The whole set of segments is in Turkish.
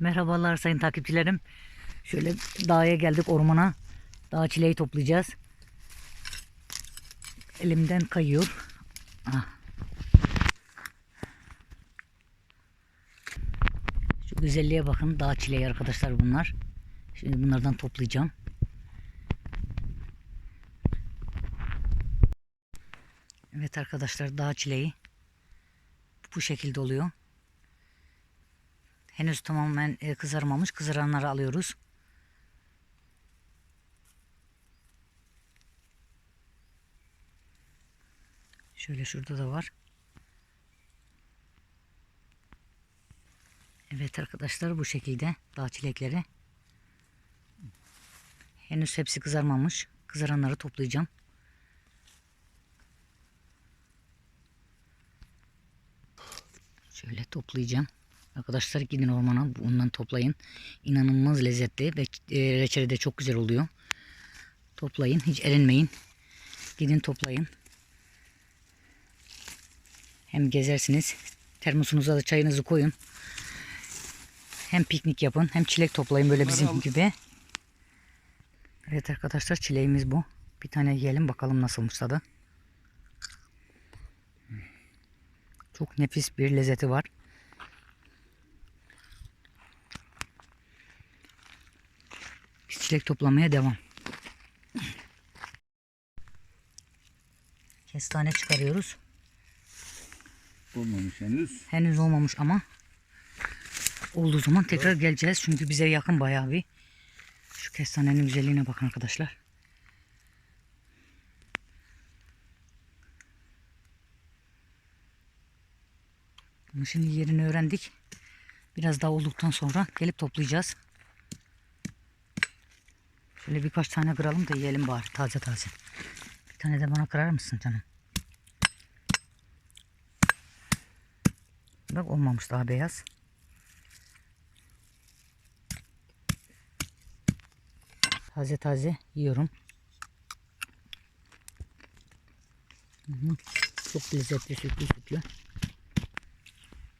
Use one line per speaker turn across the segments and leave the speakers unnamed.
Merhabalar sayın takipçilerim. Şöyle dağa geldik ormana. Dağ çileği toplayacağız. Elimden kayıyor. Ah. Şu güzelliğe bakın. Dağ çileği arkadaşlar bunlar. Şimdi bunlardan toplayacağım. Evet arkadaşlar dağ çileği bu şekilde oluyor. Henüz tamamen e, kızarmamış. Kızaranları alıyoruz. Şöyle şurada da var. Evet arkadaşlar bu şekilde dağ çilekleri. Henüz hepsi kızarmamış. Kızaranları toplayacağım. Şöyle toplayacağım. Arkadaşlar gidin ormana bundan toplayın. İnanılmaz lezzetli ve e, reçeli de çok güzel oluyor. Toplayın hiç erinmeyin. Gidin toplayın. Hem gezersiniz. Termosunuza da çayınızı koyun. Hem piknik yapın hem çilek toplayın böyle bizim gibi. Evet arkadaşlar çileğimiz bu. Bir tane yiyelim bakalım nasılmış tadı. Çok nefis bir lezzeti var. Çilek toplamaya devam. Kestane çıkarıyoruz.
Olmamış henüz.
Henüz olmamış ama olduğu zaman tekrar geleceğiz. Çünkü bize yakın bayağı bir. Şu kestanenin güzelliğine bakın arkadaşlar. Bunu şimdi yerini öğrendik. Biraz daha olduktan sonra gelip toplayacağız. Şöyle birkaç tane kıralım da yiyelim bari taze taze. Bir tane de bana kırar mısın canım? Bak olmamış daha beyaz. Taze taze yiyorum. Çok lezzetli sütlü sütlü.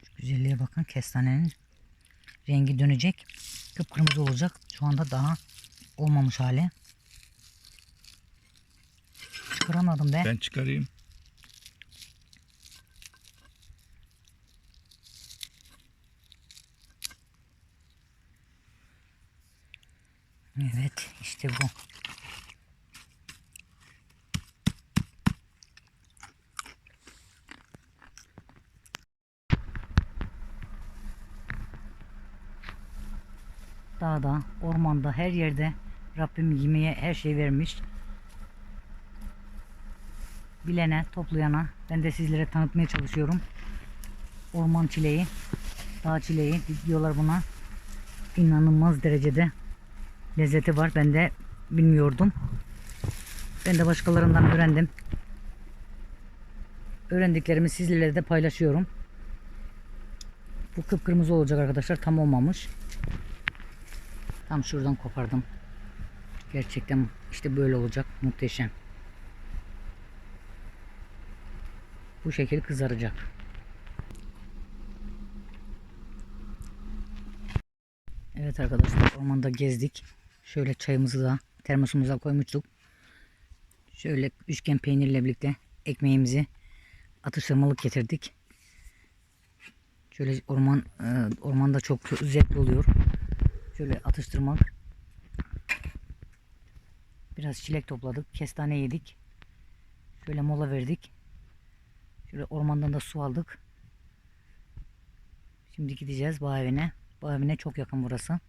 Şu güzelliğe bakın kestanenin rengi dönecek. Kıpkırmızı olacak. Şu anda daha olmamış hali. Çıkaramadım be.
Ben çıkarayım.
Evet işte bu. Dağda, ormanda, her yerde Rabbim yemeğe her şey vermiş. Bilene, toplayana ben de sizlere tanıtmaya çalışıyorum. Orman çileği, dağ çileği diyorlar buna. İnanılmaz derecede lezzeti var. Ben de bilmiyordum. Ben de başkalarından öğrendim. Öğrendiklerimi sizlerle de paylaşıyorum. Bu kıpkırmızı olacak arkadaşlar. Tam olmamış. Tam şuradan kopardım. Gerçekten işte böyle olacak. Muhteşem. Bu şekil kızaracak. Evet arkadaşlar ormanda gezdik. Şöyle çayımızı da termosumuza koymuştuk. Şöyle üçgen peynirle birlikte ekmeğimizi atıştırmalık getirdik. Şöyle orman e, ormanda çok zevkli oluyor. Şöyle atıştırmak. Biraz çilek topladık. Kestane yedik. Şöyle mola verdik. Şöyle ormandan da su aldık. Şimdi gideceğiz bağ evine. Bağ evine çok yakın burası.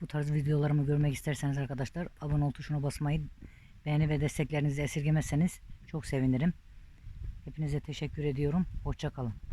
Bu tarz videolarımı görmek isterseniz arkadaşlar abone ol tuşuna basmayı, beğeni ve desteklerinizi esirgemezseniz çok sevinirim. Hepinize teşekkür ediyorum. Hoşçakalın.